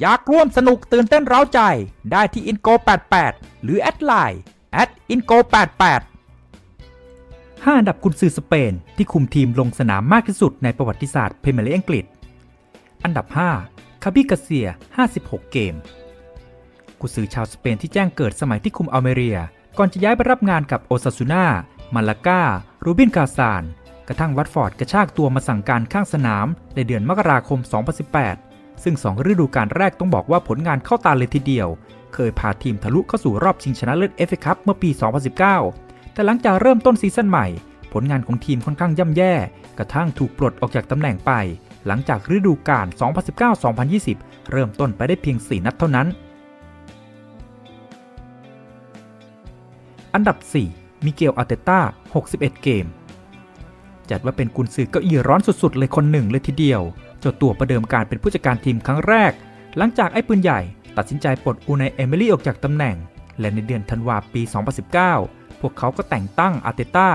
อยากร่วมสนุกตื่นเต้นเร้าใจ ได้ที่ Inco 88 หรือแอดไลน์ at Inco 88 5 อันดับกุนซือสเปน ที่คุมทีมลงสนามมากที่สุดในประวัติศาสตร์พรีเมียร์ลีกอังกฤษ อันดับ 5 คาบิกาเซีย 56 เกม กุนซือชาวสเปนที่แจ้งเกิดสมัยที่คุมอัลเมเรีย ก่อนจะย้ายไปรับงานกับโอซาซูนามาลาก้า รูบินคาซาน กระทั่งวัตฟอร์ดกระชากตัวมาสั่งการข้างสนามในเดือนมกราคม 2018 ซึ่ง 2 ฤดูกาลแรกต้องบอกว่าผลงานเข้าตาเลยทีเดียว เคยพาทีมทะลุเข้าสู่รอบชิงชนะเลิศเอฟเอคัพเมื่อปี 2019 แต่หลังจากเริ่มต้นซีซั่นใหม่ ผลงานของทีมค่อนข้างย่ำแย่ กระทั่งถูกปลดออกจากตำแหน่งไป หลังจากฤดูกาล 2019-2020 เริ่มต้นไปได้เพียง 4 นัดเท่านั้น อันดับ 4 มิเกล อาเตต้า 61 เกม จัดว่าเป็นกุนซือเก้าอี้ร้อนสุดๆ เลยคนหนึ่งเลยทีเดียว จ้าตัวประเดิมการเป็นผู้จัดการทีมครั้งแรก หลังจากไอ้ปืนใหญ่ ตัดสินใจปลดอูไนเอมิลี่ออกจากตำแหน่ง และในเดือนธันวาปี 2019 พวกเขาก็แต่งตั้งอาร์เตต้า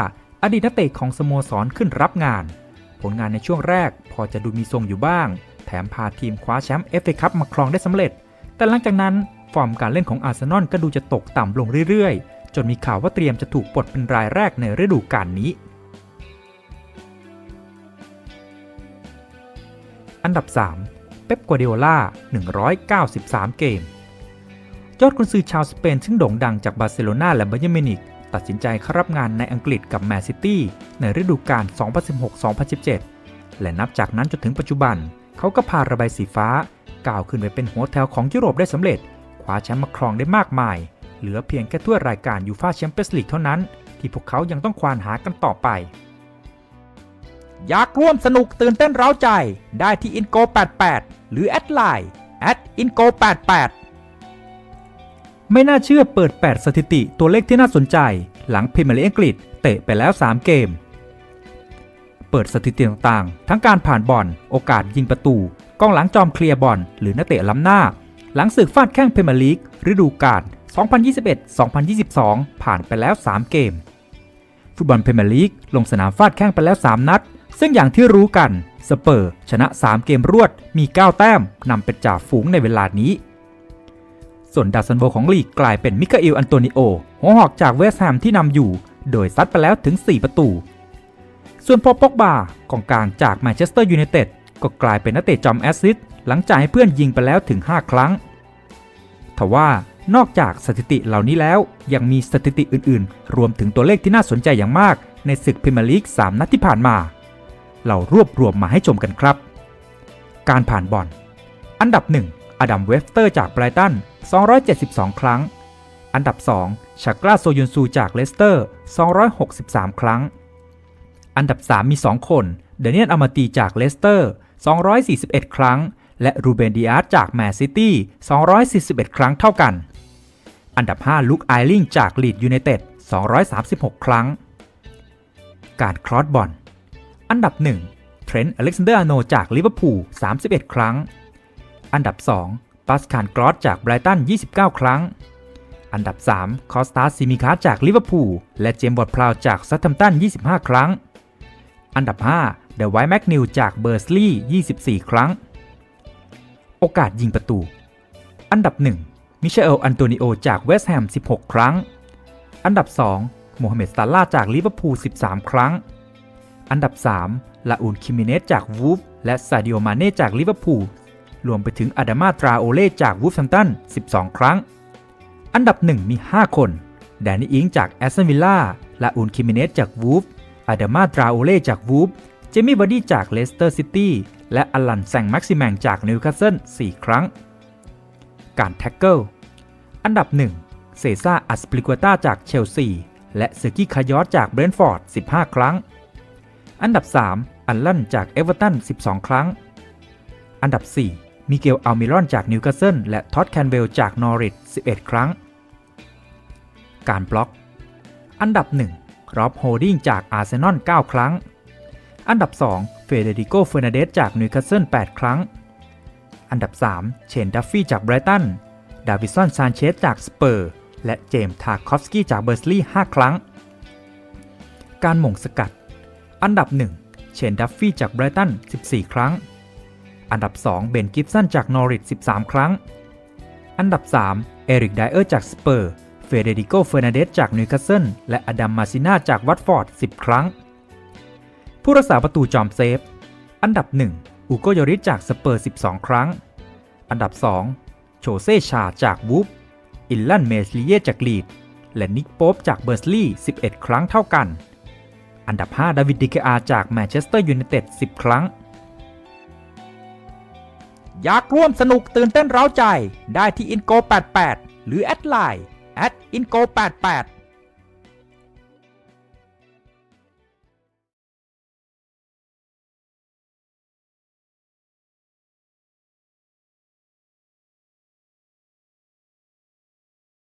อดีตนักเตะของสโมสรขึ้นรับงาน ผลงานในช่วงแรกพอจะดูมีทรงอยู่บ้าง แถมพาทีมคว้าแชมป์เอฟเอคัพมาครองได้สำเร็จ แต่หลังจากนั้นฟอร์มการเล่นของอาร์เซนอลก็ดูจะตกต่ำลงเรื่อยๆ จนมีข่าวว่าเตรียมจะถูกปลดเป็นรายแรกในฤดูกาลนี้ อันดับ 3 เป๊ปกัวเดโอล่า 193 เกม ยอดกุนซือชาวสเปน ซึ่งโด่งดังจากบาร์เซโลนาและบาเยมินิก ตัดสินใจเข้ารับงานในอังกฤษกับแมนซิตี้ในฤดูกาล 2016-2017 และนับจากนั้นจนถึงปัจจุบัน เขาก็พาระบายสีฟ้าก้าวขึ้นไปเป็นหัวแถวของยุโรปได้สำเร็จ คว้าแชมป์มาครองได้มากมาย เหลือเพียงแค่ถ้วยรายการยูฟ่าแชมเปี้ยนส์ลีกเท่านั้น ที่พวกเขายังต้องควานหากันต่อไป อยากร่วมสนุกตื่นเต้นเร้าใจ ได้ที่ Inco 88 หรือแอดไลน์ Inco 88ไม่น่าเชื่อเปิด 8 สถิติตัวเลขที่น่าสนใจ หลังพรีเมียร์ลีกอังกฤษเตะไปแล้ว 3 เกม เปิดสถิติต่างๆ ทั้งการผ่านบอล โอกาสยิงประตูกองหลังจอมเคลียร์บอลหรือนักเตะล้ำหน้า หลังศึกฟาดแข้งพรีเมียร์ลีกฤดูกาล2021-2022 ผ่านไปแล้ว 3 เกม ฟุตบอลพรีเมียร์ลีกลงสนามฟาดแข้งไปแล้ว 3 นัด ซึ่งอย่างที่รู้กันสเปอร์ชนะ 3 เกมรวดมี 9 แต้มนำเป็นจ่าฝูงในเวลานี้ ส่วนดาวซันโบของลีกกลายเป็นมิคาเอลอันโตนิโอหัวหอกจากเวสต์แฮมที่นำอยู่ โดยซัดไปแล้วถึง 4 ประตู ส่วนพอปอกบากองกลางจากแมนเชสเตอร์ยูไนเต็ดก็กลายเป็นนักเตะจอมแอสซิสต์หลังจากให้เพื่อนยิงไปแล้วถึง 5 ครั้งทว่านอกจากสถิติเหล่านี้แล้ว ยังมีสถิติอื่นๆ รวมถึงตัวเลขที่น่าสนใจอย่างมาก ในศึกพรีเมียร์ลีก 3 นัดที่ผ่านมา เรารวบรวมมาให้ชมกันครับ การผ่านบอล อันดับ 1 อดัมเวฟเตอร์จากไบรตัน 272 ครั้ง อันดับ 2 ชากราโซยุนซูจากเลสเตอร์ 263 ครั้ง อันดับ 3 มี 2 คน เดเนียลอามาตีจากเลสเตอร์ 241 ครั้ง และรูเบนดิอาร์จากแมนซิตี้ 241 ครั้งเท่ากัน อันดับ 5 ลุคไอลิงจากลีดยูไนเต็ด 236 ครั้ง การครอสบอล อันดับ 1 เทรนต์อเล็กซานเดอร์อาโนจากลิเวอร์พูล 31 ครั้ง อันดับ 2ปัสคานกรอสจากไบรตัน 29 ครั้ง อันดับ 3 คอสตาซิมิคาจากลิเวอร์พูล และเจมส์บอร์ดพลาวจากซัตแฮมตัน 25 ครั้ง อันดับ 5 เดอะไวท์แมกนิวจากเบอร์สลีย์24 ครั้ง โอกาสยิงประตู อันดับ 1 มิเชล อันโตนิโอ จากเวสต์แฮม 16 ครั้ง อันดับ 2 โมฮัมเหม็ด ซาลาจากลิเวอร์พูล 13 ครั้ง อันดับ 3 ลาอูนคิมิเนสจากวูฟและซาดิโอมาเน่จากลิเวอร์พูล รวมไปถึงอาดามาตราโอเล่จากวูฟแฮมตัน 12 ครั้ง อันดับ 1 มี 5 คน แดนนี่อิงจากแอสตันวิลล่า ลาอูนคิมิเนสจากวูฟ อาดามาตราโอเล่จากวูฟ เจมี่บอดี้จากเลสเตอร์ซิตี้ และอลันแซงแม็กซิแมงจากนิวคาสเซิล 4 ครั้ง การแท็กเกิล อันดับ 1 เซซ่าอัสปลิกัวตาจากเชลซี และเซอร์กี้คายอสจากเบรนท์ฟอร์ด 15 ครั้ง อันดับ 3 อัลลันจากเอเวอร์ตัน 12 ครั้ง อันดับ 4 มิเกลอัลมิรอนจากนิวคาสเซิลและท็อดแคนเวลจากนอริท11 ครั้ง การบล็อก อันดับ 1 รอบโฮดิ้งจากอาร์เซนอล 9 ครั้ง อันดับ 2 เฟเดริโกเฟอร์นาเดสจากนิวคาสเซิล 8 ครั้ง อันดับ 3 เชนดัฟฟี่จากไบรตัน ดาวิสันซานเชสจากสเปอร์ และเจมส์ทาคอฟสกี้จากเบอร์สลีย์5ครั้ง การหม่งสกัด อันดับ 1 เชนดัฟฟี่จากไบรตัน 14 ครั้ง อันดับ 2 เบนกิฟสันจากนอริท13 ครั้ง อันดับ 3 เอริกไดเออร์จากสเปอร์ เฟเดริโก เฟอร์นาเดสจากนิวคาสเซิล และอดัม มาซิน่าจากวัตฟอร์ด 10 ครั้ง ผู้รักษาประตูจอมเซฟ อันดับ 1 อูโกยอริสจากสเปอร์ 12 ครั้ง อันดับ 2 โชเซ่ชาจากวูฟอิลลัน เมสลีเยจากลีด และนิกโป๊ปจากเบอร์สลีย์11 ครั้งเท่ากัน อันดับ 5 ดาวิดดิเกอาจากแมนเชสเตอร์ยูไนเต็ด 10 ครั้ง อยากร่วมสนุกตื่นเต้นเร้าใจ ได้ที่ Inco 88 หรือแอดไลน์ at Inco 88